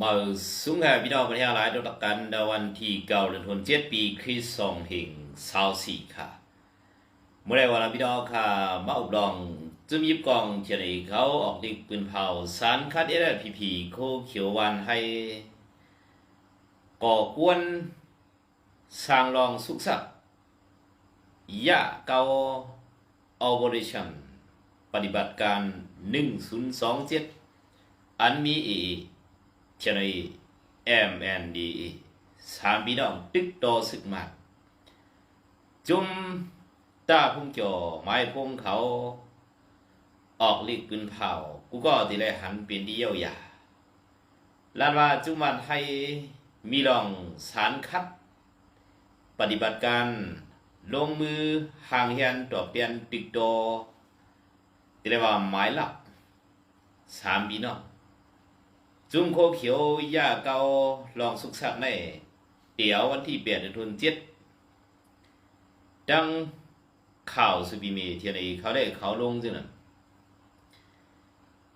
มาสูงแห่พี่น้องประเทศหลายตัวประกันในวันที่เก้าเดือนธันวาคมเจ็ดปีคริสต์สองหิงสาวสี่ค่ะ เมื่อไรวันพี่น้องค่ะ มาอุดองจุ่มยิบกองเทียเขาออกดิกปืนเผาสารคัดเอเดพีพีโคเขียววันให้ ก่อกวนสร้างรองสุขสักดิ์ยะเกา operation ปฏิบัติการ1027อันมีเอ เทียนไอ MND สามพี่น้องตึกโตสึกมากจุ่มตาพุ่งจ่อไม้พุ่งเขา ออกลิกกึนเผากูก็ทีไรหันเป็นที่เยี่ยวยาลานว่าจุมันให้มีลองสารคัด ปฏิบัติการลงมือห่างเฮียนตอบเปลี่ยนติดโตที่เรียว่าหมายหลักสามพี่น้อง จุ่มโคเขียวยาเกาลองสุกสักในเดี๋ยววันที่เปลี่ยนเดือนธันวาคมเจ็ดดังข่าวสุบีเมเทียนไอเขาได้เขาลงจึงนั้น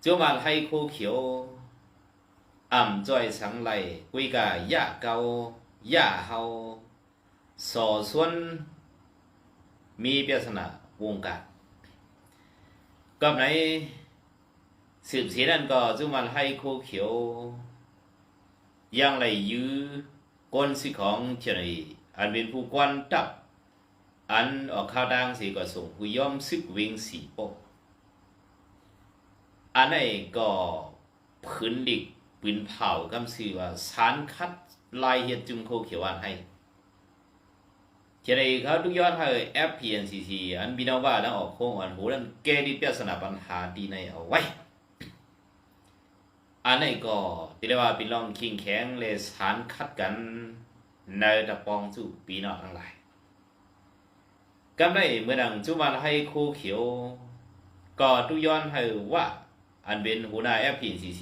จุ่มมาให้โคเขียวอ่ำจ้อยสังไหลกุยกายาเกายาเฮาสอส่วนมีเปียสนาวงการกับใน สืบเสียนั่นก็จุมันให้โคเขียวยังไรยื้อก้นสิของเทียนอีอันเป็นผู้กวนตับ อันออกข้าวดังสีก็ส่งผู้ย่อมซึกเวงสีโปอันไหนก็พื้นดิกปืนเผากำสือว่าสารคัดลายเฮียจุมโคเขียวอันให้ทีนี้เขาทุกย้อนให้ FPNCC อันบินเอาว่าแล้วออกโค้งอันหูนั้นแก้ดิเปียสนาปัญหาดีในเอาไว้ อันนี้ก็ที่เรียกว่าเป็นรองคิงแข็งเลยสารคัดกันในตะปองสู่ปีนอกทั้งหลายกำได้เมื่อดังจุมันให้ครูเขียวก็ทุย้อนให้ว่า อันเป็นหัวหน้า FPNCC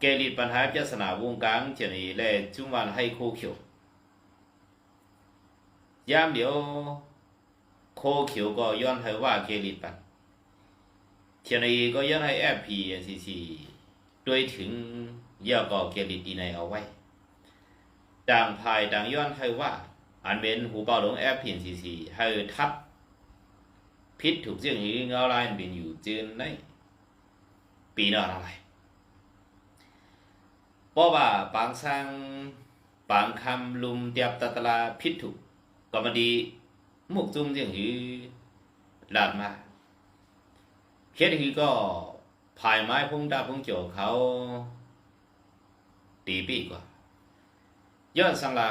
แก้ดิปัญหาเปียสนาวงการทีนี้และจุมันให้ครูเขียวยามเดียวโคเขียวก็ย้อนให้ว่าเกลิดปันเทียนีก็ย้อนให้แอพีเอซี ซีด้วยถึงเย่อก็เกลิดีในเอาไว้ต่างภายต่างย้อนให้ว่า อันเป็นหูเป่าหลงแอปพีซีซีให้ทับพิษถูกเสียงนี้เงาลายเป็นอยู่จืนในปีนอนอะไรเพราะว่าบางสร้างบางคำลุมเตียบตะตะลาพิษถูกก็มาดีมุกจุ่มเสียงหือลาดมาเฮ็ดหือก็ ภายไม้พุ่งตาพุ่งโจเขาตีปีกว่าย้อนสังลา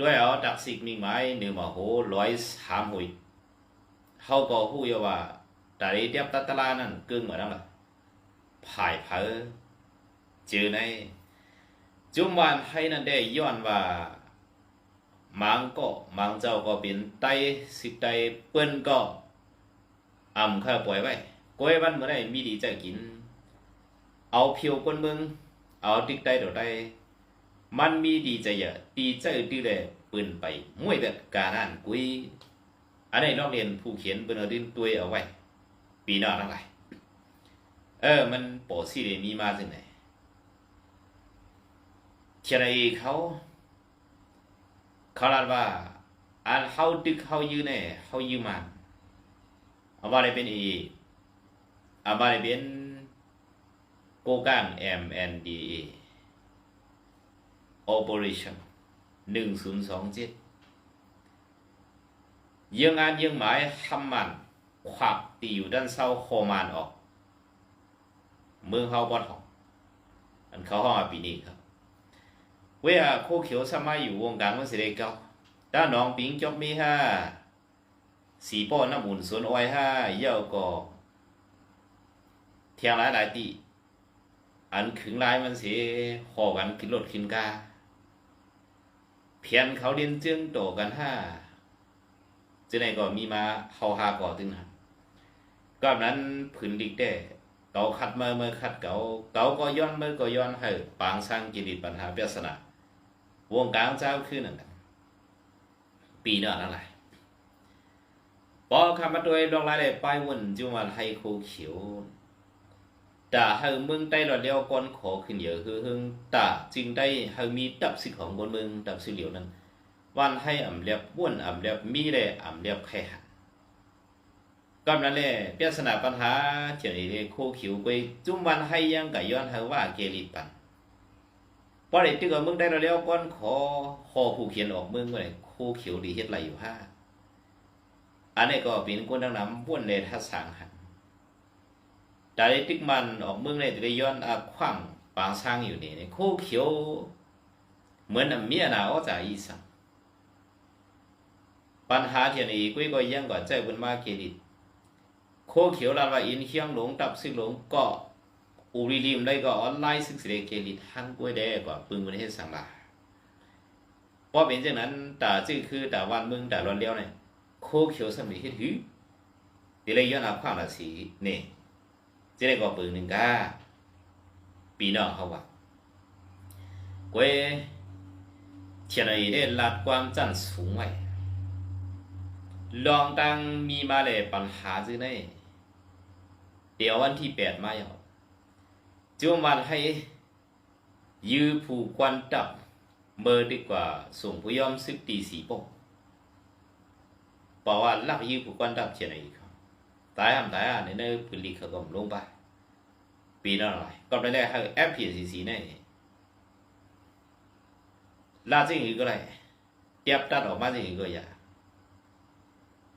ด้วยเอาดักสิกมีไม้หนึ่งมาโหร้อยสามหุยเขาก็หู้ยว่าแต่เดียบตัตลานั่นกึ่งเหมือนนั่นแหละภายเพอเจอในจุ่มวันให้นั่นได้ย้อนว่ามังก็มังเจ้าก็เป็นไตสิไตเปิ้นก็อ่ำข้าปล่อยไว้ ก้อยวันเมื่อไรมีดีใจกิน เอาเพียวคนเมืองเอาติ๊กไตเดี๋ยวได้มันมีดีใจเยอะดีใจดีเลยปืนไปมวยแบบการอ่านกุยอันนี้นอกเรียนผู้เขียนเป็นเอาดินตัวเอาไว้ ปีหน้าทั้งหลายเออ มันโปรซี่เลยมีมาจากไหนเชียร์เขาเขาลาดว่าอันเขาดึกเขายืนเนี่ยเขายืมมันเอาว่าได้เป็นอี อาว่าได้เป็นโกกัง MNDA Operation หนึ่งศูนย์สองเจ็ดยังงานยังหมายทำมันขวักตีอยู่ด้านเศร้าโคมานออก เมืองเขาบอดหองอันเขาห้องปีนี้ครับ เว้ยโคเขียวสมัยอยู่วงการมันสิได้เก่าด้านน้องปิงจบมีห้าสีป้อนน้ำหมุนสวนอ้อยห้าเย่าก็ เทียงหลายหลายตีอันขึงลายมันเสียหอกันขึ้นรถขึ้นกา เพียนเขาเรียนเจื้องโตกันห้าจึงไหนก็มีมาเฮาหาก่อตึงหันก็นั้นผืนดิกแต่เกาคัดเมื่อเมื่อคัดเกาเกาก็ย้อนเมื่อก็ย้อนให้ปางสร้างกิริปัญหาเปียสนะวงการเจ้าขึ้นนั่นปีเนาะนั่นแหละพอคำมาโดยลองรายได้ป้ายวนจุมาให้โคเขียว ตาเฮาเมืองใต้เราเดียวก่อนขอขึ้นเยอะคือหึงตาจึงได้เฮามีดับสิของคนเมืองดับสิเหลียวนั้นวันให้อ่ำเรียบบ้วนอ่ำเรียบมีได้อ่ำเรียบไข่หันก็นั้นแหละเปียสนาปัญหาเจนี่เรโคขิวกวยจุ่มวันให้ยังกะย้อนเฮาว่าเกลิปันพอได้ตึกเอาเมืองได้เราเดียวก่อนขอขอผู้เขียนออกเมืองเมื่อไหร่โคเขียวดีเฮ็ดไรอยู่ห้าอันนี้ก็เป็นคนดังน้ำบ้วนในทัศสางหัน แต่ได้ติ๊กมันออกเมืองเลยจะได้ย้อนอาขวางปางสร้างอยู่นี่นี่โคเขียวเหมือนเมียนาออกจากอีสังปัญหาที่นี่กุ้ยก็ยังก่อนใจบนมาเกลิตโคเขียวลานว่าอินเฮียงหลงตับซึ่งหลงก็อุริลิมได้ก็ออนไลน์ซึ่งสิเดเกลิตหังกุ้ยได้ก็ปึงประเทศสังลาเพราะเป็นเช่นนั้นแต่จื่อคือแต่วันเมืองแต่รอนเดียวเนี่ยโคเขียวสมัยเฮ็ดหือที่เลยย้อนอาความละสีนี่ จะได้ก่อปืนหนึ่งก้าปีนอเขาว่าเว้เทียนไอ้ได้ลัดความจันสูงไว้ลองตังมีมาเลยปัญหาซื้อในเดี๋ยววันที่แปดมาอย่างจวมันให้ ยื้อผูกควันดับเบอร์ดีกว่าส่งผู้ยอมซึกตีสีปกบอกว่าลักยื้อผูกควันดับเทียนไอ้ tái hàm tái à nên nơi quyền lực khởi gồm luôn ba vì nó rồi còn đây là hơi ép hiện gì gì này là gì cái này tiếp ta đổ mà gì cái ya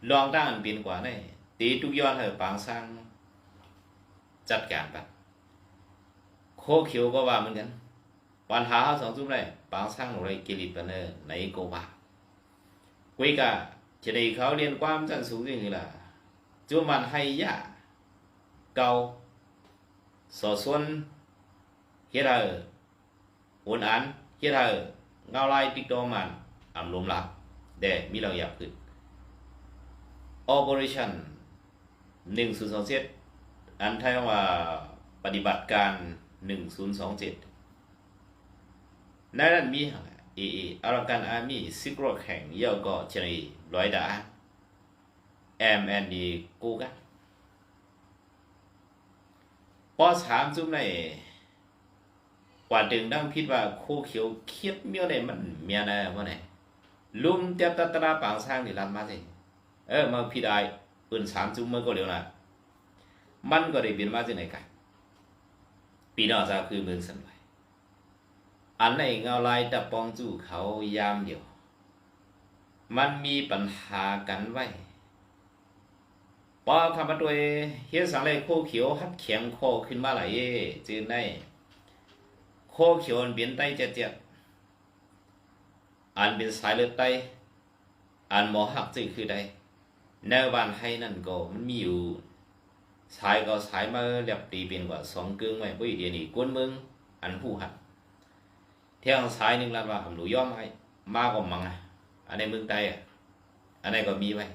l องตั้งอันเป็นกว่านี่ตีทุกย้อนเหอะปางสร้างจัดการไปโคเขียวก็ว่าเหมือนกันปัญหาเขาสองจุดเลยปางสร้างอะไรกิริปเนอร์ในโกบากุยกะจะได้เขาเรียนควมันอย่างนี้ล่ะ chúa man hay ya cao sở xuân hiết hờ uốn án hiết hờ ngao lai tích đo màn ẩm lùm lạc để mi lòng dạp khử operation หนึ่งศูนย์สองเจ็ดอันไทยว่าปฏิบัติการหนึ่งศูนย์สองเจ็ดในนั้นมีเอออารักันอามีซิกโรแข่งเย่าก็เชนีร้อยดา M&D กูกันพอถามจุ่มในกว่าดึงดังพิดว่าคู่เขียวเคียดเมียวในมันเมียนะว่าไหนลุมเตียบตัตราปางสร้างนี่รันมาสิเออมาพิดายปืนสามจุ่มเมื่อก็เร็วนะมันก็ได้บินมาจากไหนกันปีนอจากคือเมืองสันไวอันในเงาลายตะปองจู่เขายามเดียว มันมีปัญหากันไว้ พอคำว่าตัวเฮียสังเลยโคเขียวฮัดเขียงโคขึ้นมาไหลจืนได้โคเขียวเปลี่ยนไตเจ็ดเจ็ดอันเป็นสายเลือดไตอันหมอหักจือคือใดในวันให้นั่นก็มันมีอยู่สายก็สายมาเรียบตีเป็นกว่าสองกึ่งไว้บ่เดียนี้กวนมึงอันผู้หัดเที่ยงสายหนึ่งล้านว่าหนูย่อมให้มาก็มังอะอันในเมืองไทยอะอันในก็มีไว้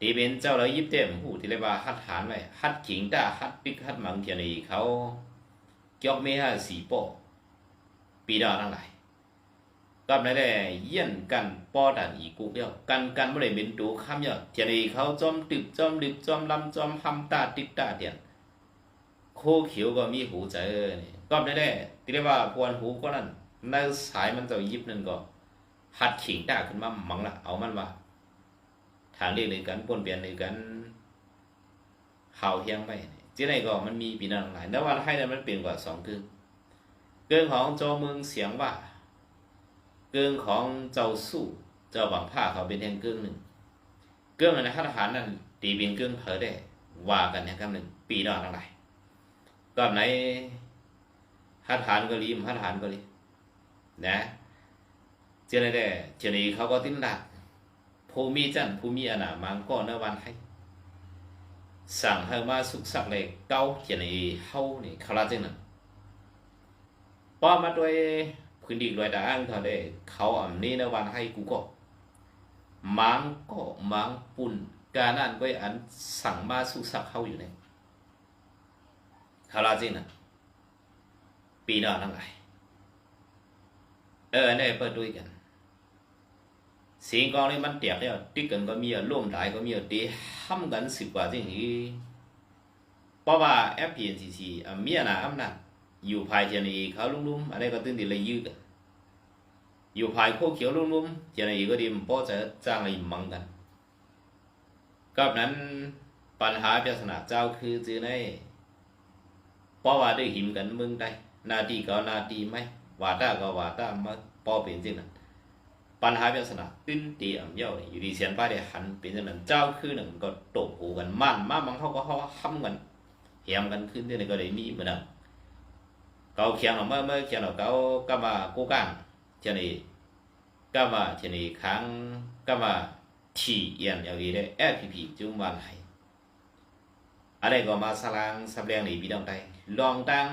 ตีเป็นเจ้าเรายิบเต็มหูที่เรียกว่าฮัดหานไว้ฮัดขิงด่าฮัดปิกฮัดมังเทียนีเขาเกี่ยวเมฮาสีโปปีดาทั้งหลายก็ไม่ได้เยี่ยนกันปอดันอีกูเดียวกันกันไม่ได้เป็นตัวข้ามยอดเทียนีเขาจอมตึกจอมดึกจอมลำจอมหำตาติดตาเดียนโคเขียวก็มีหูใจนี่ก็ไม่ได้ที่เรียกว่าพวนหูก็นั่นในสายมันจะยิบนั่นก็หัดขิงด่าขึ้นมามังละเอามันว่า ทางเรียกในกันปนเปลี่ยนในกันเห่าเฮียงไปที่ไหนก็มันมีปีนันหลายแต่ว่าให้นั้นมันเปลี่ยนกว่าสองกึ่งเกิงของเจ้าเมืองเสียงว่า เกิงของเจ้าสู้เจ้าบังผ้าเขาเป็นแห่งเกิงหนึ่งเกิงในทหารนั้นตีบินเกิงเผอได้ว่ากันเนี่ยครับหนึ่งปีนอนอะไรก็ไหนทหารก็รีมทหารก็รีนะเจนได้เจนีเขาก็ติ้นดัก ภูมิจันภูมิอนามังก็นวันให้สั่งให้มาสุกสักเลยเก้าเขียนในเฮานี่เขาละจังนั้นป้อมาด้วยพื้นดินลอยด่างเขาได้เขาอ่ำนี้นวันให้กูก็มังก็มังปุ่นการนั่นก็อันสั่งมาสุกสักเขาอยู่ในเขาละจังนั้นปีหน้าทั้งหลายเออเนี่ยเปิดด้วยกัน สีกองนี่มันเตียกเนี่ยติกันก็มีร่วมหลายก็มีตีห้ำกันสิบกว่าจริงๆปเพราะว่า FPNCC อะมีอำนาอำนาจอยู่ภายเจนีเขาลุ่มๆอันนี้ก็ตื่นติเลยยืดอยู่ภายโคเขียวลุ่มๆเจนีก็ดีมันพอจะจ้างอะไรมังกันกับนั้นปัญหาปริศนาเจ้าคือจือในเพราะว่าได้หิมกันเมืองใดหนาทีก็นาทีไหมว่าตาก็ว่าตามาพอเป็นจริงนั้น ปัญหาเป็นสนะอึนเตีอ่ำเย่าอยู่ดีเสียนไปเลยหันเป็นสนันเจ้าคือหนึ่งก็ตกหูกันมั่นมากบางเขาก็เขาห้ำกันเหียมกันขึ้นที่ไหนก็ได้มีเหมือนกันเขาเขียนออกมาเมื่อเขียนออกเขาก็มากู้กันเช่นนี้ก็มาเช่นนี้ครั้งก็มาถี่เอียนอย่างนี้เลยแอพีพีจุ่มวันไหนอะไรก็มาสร้างสับเรียงหนีพี่น้องได้ลองตั้ง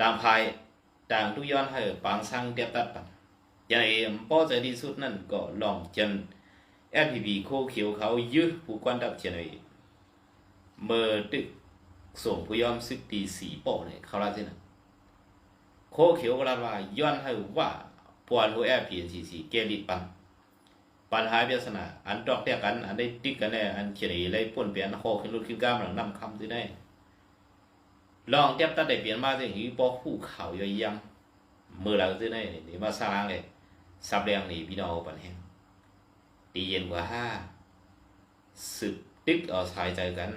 ตามภายต่างทุย้อนให้ปางสร้างเดียบตัดปัง ใจป้อใจดีสุดนั่นก็ลองจนแอฟริกาโคเขียวเขายืดผู้ quan trọng cho này mơ tự ส่งผู้ยอมซึกตีสีโปเนี่ยเขาละสินะโคเขียวก็ละว่าย้อนให้ว่าปวนหัวแอพีเอ็นซีซีเกลิปันปัญหาเบียสนาอันดอกเดียกัน อันได้ติ๊กกันแน่อันเขียไรป่นเปลี่ยนโคขึ้นรุดขึ้นก้ามหลังนำคำที่ได้ลองเทียบตัดได้เปลี่ยนมาสิหีปอคู่เขาย่อยยังมือหลังที่ได้นี่มาสร้างเลย สับแรงนี่พี่น้องปันแห้งตีเย็นกว่าห้าสึกติ๊กเอาสายใจกัน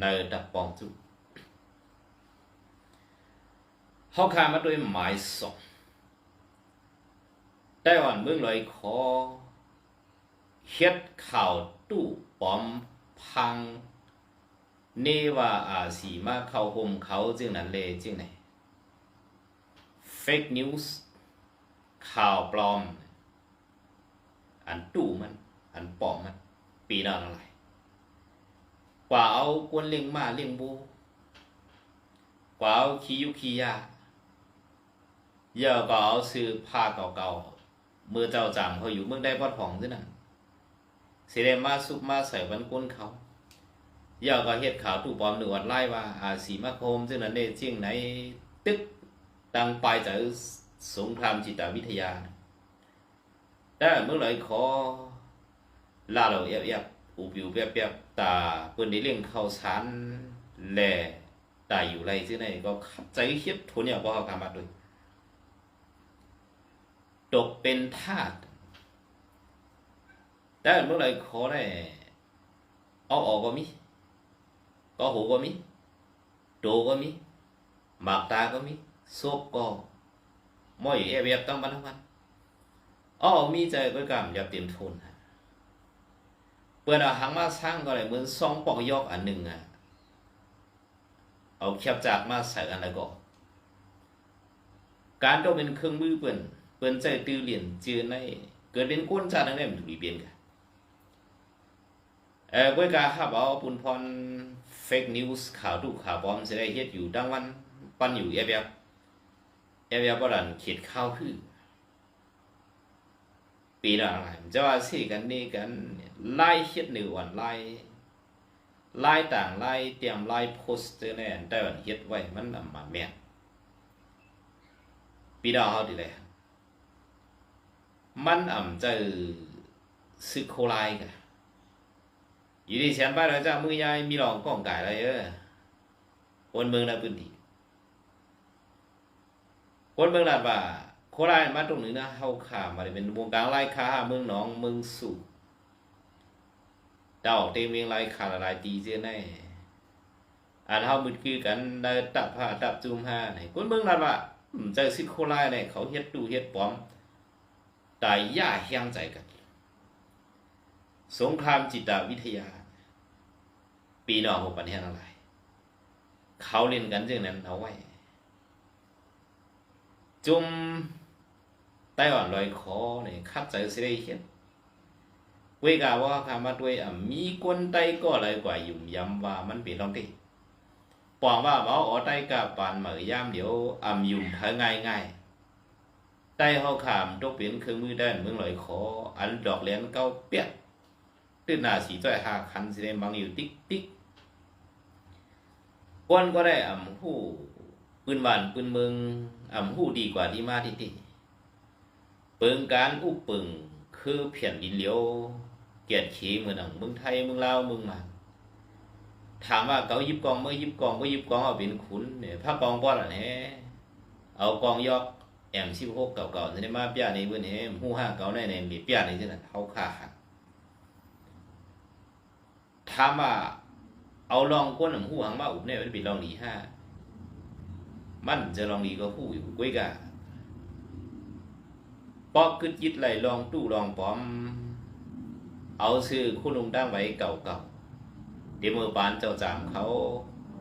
ในดับปองจุเขาขามาด้วยหมายสองไต้หวันเมืองลอยคอเฮ็ดข่าวตู้ปลอมพัง เนว่าอาสีมาเข้าห่มเขาจึงนั้นเลยจึงไหน fake news ข่าวปลอม อันตู้มัน อันปลอมมัน ปีนั้นอะไรกว่าเอากวนเลี้ยงมาเลี้ยงบูกว่าเอาขี้ยุขี้ยาเยอะก็เอาซื้อผ้าเก่าๆมือเจ้าจางเขาอยู่เมืองได้พอดผ่องซึ่นั่นสิได้มาซุปมาใส่บันก้นเขาเยาก็เฮ็ดข่าวตู้ปลอมหนวันไล่ว่าอาสีมาโคมซึ่งนั้นได้เจียงไหนตึกดังไปจาก สงครามจิตวิทยาแต่เมื่อไหร่ขอลาเราเอียบเอียบอุบิวเปียบเปียบตาเปิ้นได้เลี้ยงข้าวสารแหล่ตายอยู่ไรซึ่งไหนก็ขับใจเฮ็ดทุนอย่างบ่เฮากามาด้วยตกเป็นทาสแต่เมื่อไรขอได้เอาออกก็มีก็หูก็มีโดก็มีหมากตาก็มีโซบก็ มอยเอเวียบตั้งบันทั้งวันอ๋อมีใจก็กำอย่าเตรียมทุนเปิดเอาหังมาสร้างก็เลยเหมือนซองปอกยอกอันหนึ่งอะ เอาแคบจากมาใส่อันแล้วก็ การต้องเป็นเครื่องมือเปิ้นเปิ้นใจตื้อเหรียญเจือในเกิดเป็นก้นจานนั่นแหละมันถูกเปลี่ยนกันเออเว้ยกาครับเอาปุนพรเฟกนิวส์ข่าวดุข่าวปลอมจะได้เฮ็ดอยู่ดังวัน ปันอยู่เอเบีย เอเบียบ่ดันเขียดข้าวคือปีละอะไรจะว่าสิกันนี่กันไล่เฮ็ดหนึ่งวันไล่ไล่ต่างไล่เตรียมไล่โพสต์แน่แต่วันเฮ็ดไว้มันนำมาแม่นปีดาเฮาดีเลยมันอ่ำจะซึโคไลกันอยู่ดีเสียนไปแล้วจ้ามือยายมีหลองก้องไก่อะไรเออคนเมืองในพื้นที่ คนเมืองลาดว่าโคราชมาตรงนี้นะเฮาขามาเป็นวงการไล่ค้าเมืองหนองเมืองสู่เดาเต็มเมียงไล่ขาละลายตีเสียแน่อันเฮามืดคือกันได้ตับผ้าตับจุ่มห้าไหนคนเมืองลาดว่าใจสิโคราชเนี่ยเขาเฮ็ดดูเฮ็ดปลอมตายย่าเฮียงใจกัน สงครามจิตวิทยา ปีนอกของประเทศอะไรเขาเล่นกันเรื่องนั้นเอาไว้ จุ่มไต้หวันลอยคอเนี่ยคัดใจสิได้เห็นเวกาว่าคำมาด้วยอะมีคนไต้ก็อะไรกว่ายุ่มยำว่ามันเป็นต้องที่ปองว่าเอาอ๋อไต้กับปานเหมือย่ามเดี๋ยวอ่ำยุ่มเธอง่ายง่ายไต้เขาขามตกเป็นเครื่องมือด้านเมืองลอยคออันดอกเลี้ยนเก้าเปียกตื่นหน้าสีจ้อยหาคันสิได้บังอยู่ติ๊กติ๊กก้นก็ได้อ่ำหู้ ปืนบ้านปืนเมืองอ่ำหู้ดีกว่าที่มาที่ติเปิงการอุปึงคือเพียนดินเหลียวเกียรติขีเมืองหนังเมืองไทยเมืองลาวเมืองมาถามว่าเขายิบกองเมื่อยิบกองเมื่อยิบกองเอาเป็นขุนเนี่ยพระกองป้อนอะแฮเอากองยอกแอมสิบหกเก่าๆนี่มาเปียในเบื้องแฮหู้ห้าเก่าในในมีเปียในที่นั่นเขาฆ่าหันถามว่าเอาลองก้นหหูหังมาอุบเนี่ยเป็นลองดีห้า มันจะลองดีก็หูอยู่กุ้ยกะปอกกึดยิดไหลลองตู้ลองปอม เอาชื่อคุณลุงตั้งไว้เก่าๆเดี๋ยวมือปานเจ้าจามเขา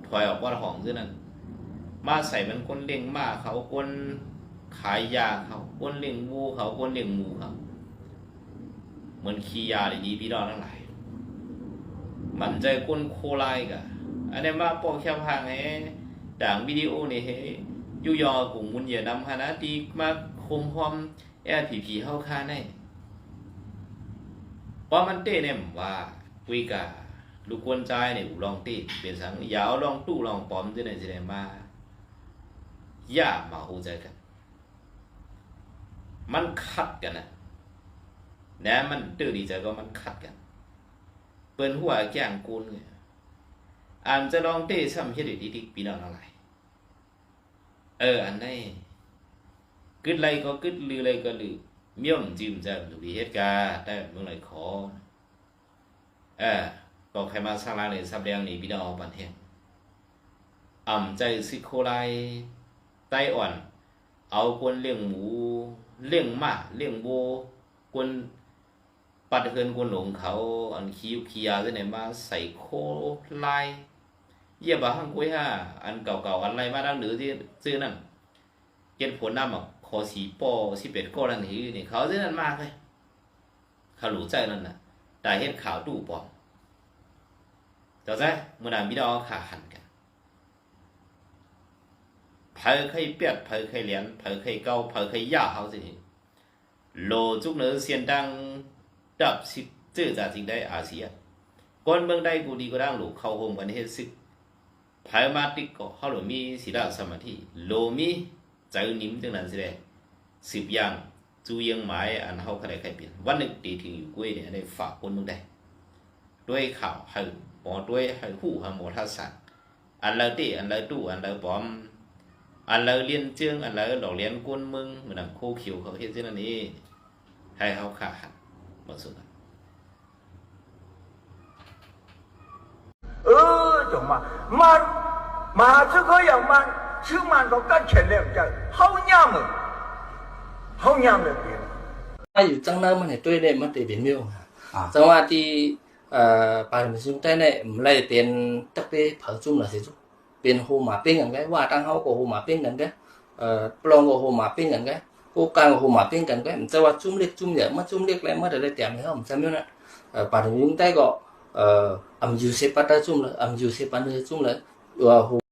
ถอยออกว่าห้องซึ่นั่นมาใส่มันคนเลี้ยงมาเขาคนขายยาเขาคนเลี้ยงงูเขาคนเลี้ยงหมูเขาเหมือนขี้ยาเลยดีพี่น้องทั้งหลายมันใจคนโคไลกะอันนี้มาปอกแค่พังเฮ้ ด่างวิดีโอนี่เฮ้ยุยอกลุ่มมุนเหยียนำคณะดีมาคมพร้อมแอร์ผีผีเข้าค่าแน่เพรามันเต้เนี่ยว่ากุยกาลูกกวนใจเนี่ยอุลองเต้เป็นสังยาวลองตู้ลองปอมที่ไหนจะได้มาอย่ามาหูใจกัน มันขัดกันนะนะมันตื้อดีใจก็มันขัดกันเปิ้นหัวแกงกูนเลยอ่านจะลองเต้ซ้ำเฮ็ดดีๆปีน้องอะไร เอออันนี้กึดไรก็กึดลืออะไรก็ลือเมี่ยมจิ้มจะดูดีเหตุการได้เมื่อไรขอเออก็ใครมาสร้างร้านเลยซับแดงนี่พี่น้องปันเทงอ่ำใจสิโคไลไตอ่อน เอาคนเลี้ยงหมู เลี้ยงหมาเลี้ยงโบคนปัดเฮินคนหลงเขา อันคิวเคียจะไหนมาใส่โคไล เยี่ยบะหังกุ้ยฮะอันเก่าๆอันไรมาดังหรือที่ซื้อนั่นเก็บผลน้ำอะขอสีปอสิเป็ดก็ลันทีนี่เขาที่นั่นมากเลยเขาหลูใจนั่นน่ะแต่เห็นข่าวตู้ปอมเจ้าใจเมื่อนานมิดอขาหันกันเผยเคยเปียดเผยเคยเหรียญเผยเคยเก้าเผยเคยย่าเขาสิโลจุกเนื้อเสียนดังดับสิเจอจากจริงได้อาเซียคนเมืองใดกูดีก็ดังหลูเข้าโฮมกันเฮ็ดซึก เผยมาติกก็เขาหลมีศิลาสมาธิโลมีใจนิ่มจังนั้นสิเด้สิบอย่างจูยังหมายอันเฮาเขาด้ใครเปลี่ยนวันหนึ่งตีถึงอยู่กุ้ยเนี่ยได้ฝากคนมืองใดด้วยข่าวให้หมอด้วยให้หู้ให้หมอทัศน์อันเราตีอันเราตู้อันเราปอม อันเราเรียนเจืองอันเราหลอกเรียนกวนมืองเหมือนโคคิวเขาเฮ็ดจังนั้นนี่ให้เฮาขาหันบ่สุด 呃，怎么慢？马这个要慢，只慢到干起来叫好娘们，好娘们别。还有张那么的对的，没得别妙啊。张话的呃，把们兄弟呢，我们来变特别跑中了，谁中？变号码变人个，话当好个号码变人个，呃，不啷个号码变人个。ကိုကန်ဟိုမှာပင်ကန်ကဲမတော်ချုံလက်ချုံရမချုံလက်လဲမတော်လဲတံဟောမစမ်းမြနပါရမင်းတိုက်ကော 呃，俺们就先把它种了，俺们就先把它种了，然后。